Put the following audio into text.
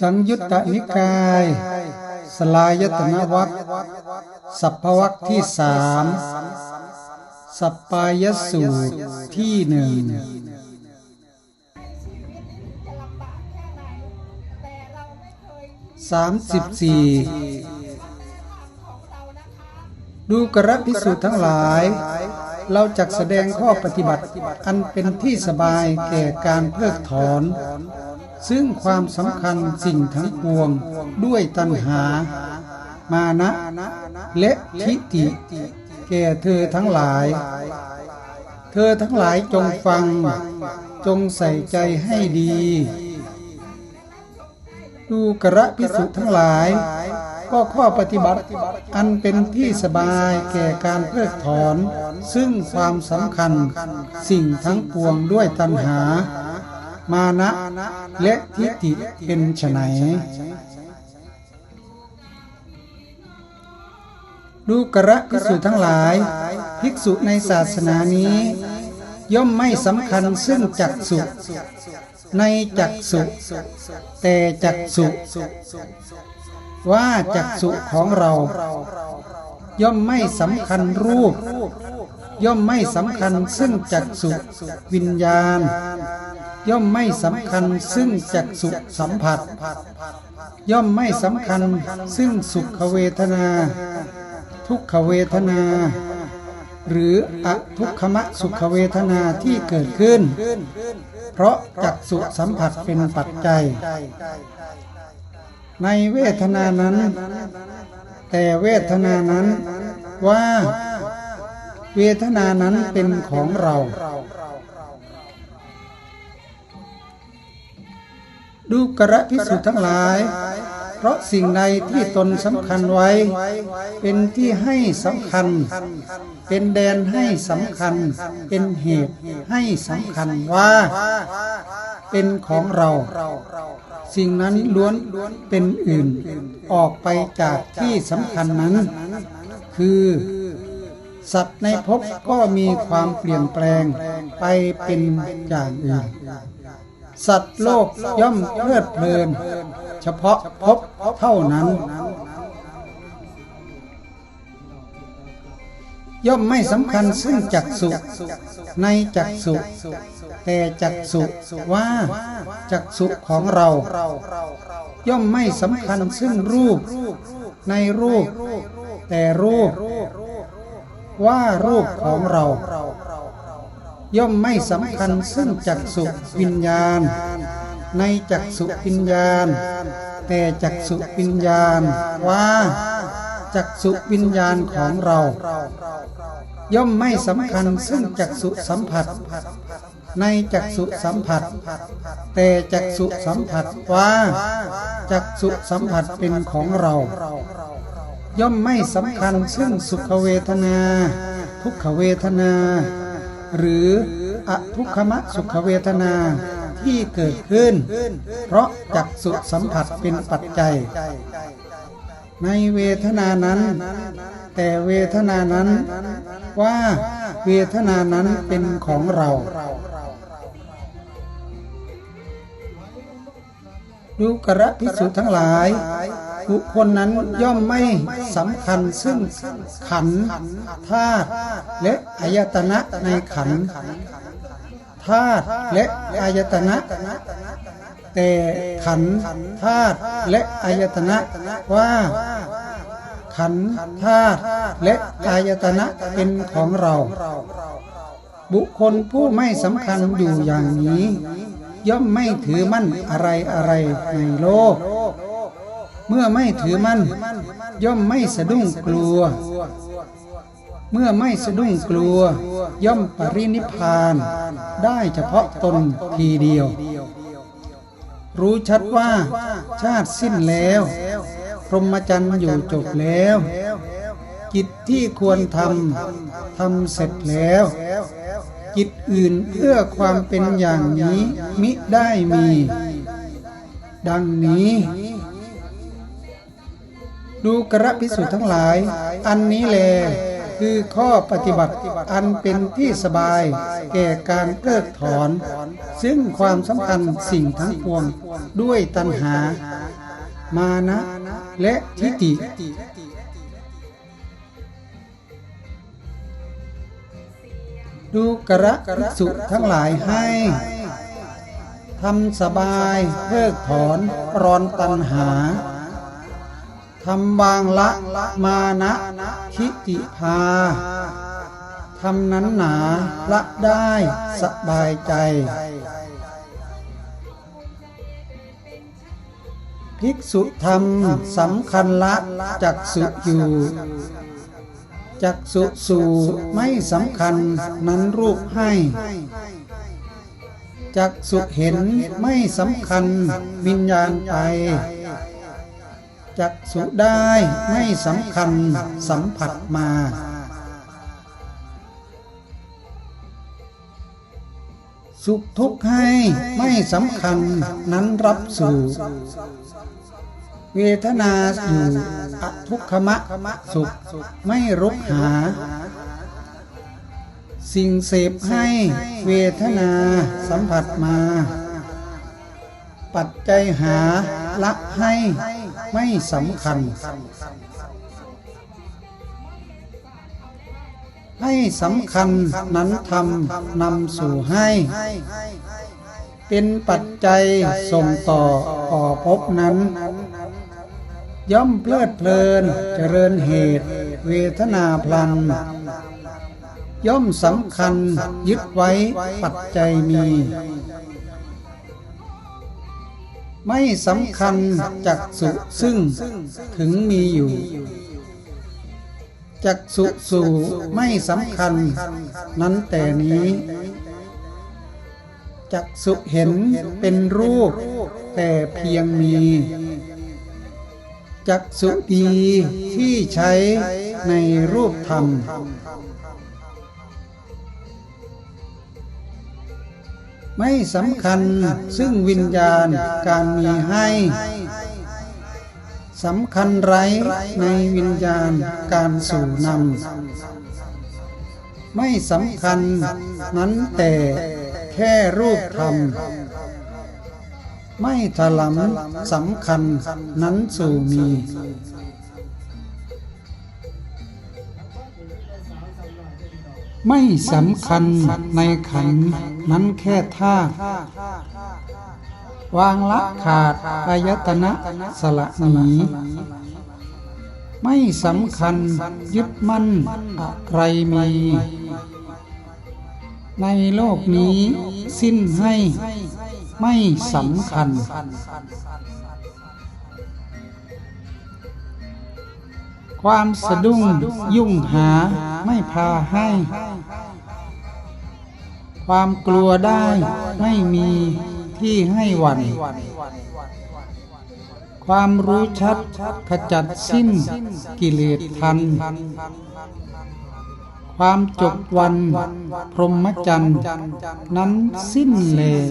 สังยุตตนิกาย สลายตนวัคสัพพวัคที่สามสัปปายสูตรที่หนึ่งสามสิบสี่ดูกระพิสูจน์ทั้งหลาย เราจักแสดงข้อปฏิบัติอันเป็นที่สบายแก่การเพิกถอน ซึ่งความสำคัญสิ่งทั้งปวงด้วยตัณหา มานะ และทิฏฐิแก่เธอทั้งหลาย เธอทั้งหลายจงฟัง จงใส่ใจให้ดี ดูกระพิสุทั้งหลาย ก็ข้อปฏิบัติอันเป็นที่สบายแก่การเพิกถอน ซึ่งความสำคัญสิ่งทั้งปวงด้วยตัณหา มานะและทิฏฐิเป็นไฉนดูกระภิกษุทั้งหลาย ภิกษุในศาสนานี้ ย่อมไม่สำคัญซึ่งจักสุในจักสุแต่จักสุว่าจักสุของเรา ย่อมไม่สำคัญรูป ย่อมไม่สำคัญซึ่งจักสุวิญญาณ ย่อมไม่สำคัญซึ่งจักสุสัมผัส ย่อมไม่สำคัญซึ่งสุขเวทนา ทุกขเวทนา หรืออทุกขมะสุขเวทนาที่เกิดขึ้น เพราะจักสุสัมผัสเป็นปัจจัย ในเวทนานั้น แต่เวทนานั้นว่า เวทนานั้นเป็นของเรา ดูกระพิสุทั้งหลาย เพราะสิ่งใดที่ตนสำคัญไว้ เป็นที่ให้สำคัญ เป็นแดนให้สำคัญ เป็นเหตุให้สำคัญว่า เป็นของเรา สิ่งนั้นล้วนเป็นอื่น ออกไปจากที่สำคัญนั้น คือสัตว์ในภพก็มีความเปลี่ยนแปลงไปเป็นอย่างอื่น สัตว์โลกย่อมเพลิดเพลิน เฉพาะภพเท่านั้น ย่อมไม่สำคัญซึ่งจักสุในจักสุแต่จักสุว่าจักสุของเรา ย่อมไม่สำคัญซึ่งรูป ในรูป แต่รูป ว่ารูปของเรา ย่อมไม่สำคัญซึ่งจักสุวิญญาณ ในจักสุวิญญาณ แต่จักสุวิญญาณว่าจักสุวิญญาณของเรา ย่อมไม่สำคัญซึ่งจักสุสัมผัส ในจักสุสัมผัส แต่จักสุสัมผัสว่าจักสุสัมผัสเป็นของเรา ย่อมไม่สำคัญซึ่งสุขเวทนา ทุกขเวทนา หรืออทุกขมะสุขเวทนาที่เกิดขึ้น เพราะจักสุสัมผัสเป็นปัจจัย ในเวทนานั้น แต่เวทนานั้นว่าเวทนานั้นเป็นของเราดูกระพิสุทั้งหลายบุคคลนั้นย่อมไม่สำคัญซึ่งขันธาตุ และอายตนะในขันธาตุและอายตนะ แต่ขันธาตุและอายตนะว่าขันธ์ธาตุและอายตนะเป็นของเรา บุคคลผู้ไม่สำคัญอยู่อย่างนี้ ย่อมไม่ถือมั่นอะไรอะไรในโลก เมื่อไม่ถือมั่น ย่อมไม่สะดุ้งกลัว เมื่อไม่สะดุ้งกลัว ย่อมปรินิพาน ได้เฉพาะตนทีเดียว รู้ชัดว่าชาติสิ้นแล้ว พรหมจรรย์อยู่จบแล้ว กิจที่ควรทำทำเสร็จแล้ว กิจอื่นเพื่อความเป็นอย่างนี้มิได้มี ดังนี้ดูกระพิสุทั้งหลาย อันนี้แล คือข้อปฏิบัติอันเป็นที่สบาย แก่การเพิกถอน ซึ่งความสำคัญสิ่งทั้งปวงด้วยตัณหา มานะ และทิฏฐิดูกระภิกษุทั้งหลายให้ทำสบายเพิกถอนรอนตัณหา ทำวางละมานะทิติพาทำนั้นหนาละได้สบายใจ ภิกษุธรรมสำคัญละจักสุอยู่ จักสุสู่ไม่สำคัญนั้นรูปให้จักสุเห็นไม่สำคัญวิญญาณไป จักสุได้ไม่สำคัญสัมผัสมา สุขทุกข์ให้ไม่สำคัญนั้นรับสู่เวทนาอยู่อทุกขมะสุขไม่รุกหา สิ่งเสพให้เวทนาสัมผัสมา ปัจจัยหาละให้ ไม่สำคัญ ให้สำคัญนั้นทำนำสู่ให้ เป็นปัจจัยส่งต่อต่อภพนั้น ย่อมเพลิดเพลินเจริญเหตุ เวทนาพลันย่อมสำคัญยึดไว้ปัจจัยมี ไม่สำคัญจักสุซึ่งถึงมีอยู่ จักสุสู่ไม่สำคัญ นั้นแต่นี้ จักสุเห็นเป็นรูป แต่เพียงมี จักสุดีที่ใช้ในรูปธรรม ไม่สำคัญซึ่งวิญญาณการมีให้สำคัญไรในวิญญาณการสู่นำไม่สำคัญนั้นแต่แค่รูปธรรม ไม่ถลำสำคัญนั้นสู่มี ไม่สำคัญในขันนั้นแค่ท่าวางละขาดอายตนะสละหนีไม่สำคัญยึดมั่นอะไรมี ในโลกนี้สิ้นให้ไม่สำคัญ ความสะดุ้งยุ่งหาไม่พาให้ ความกลัวได้ไม่มีที่ให้หวัน ความรู้ชัดขจัดสิ้นกิเลสทัน ความจบวัน พรหมจรรย์นั้นสิ้นเลย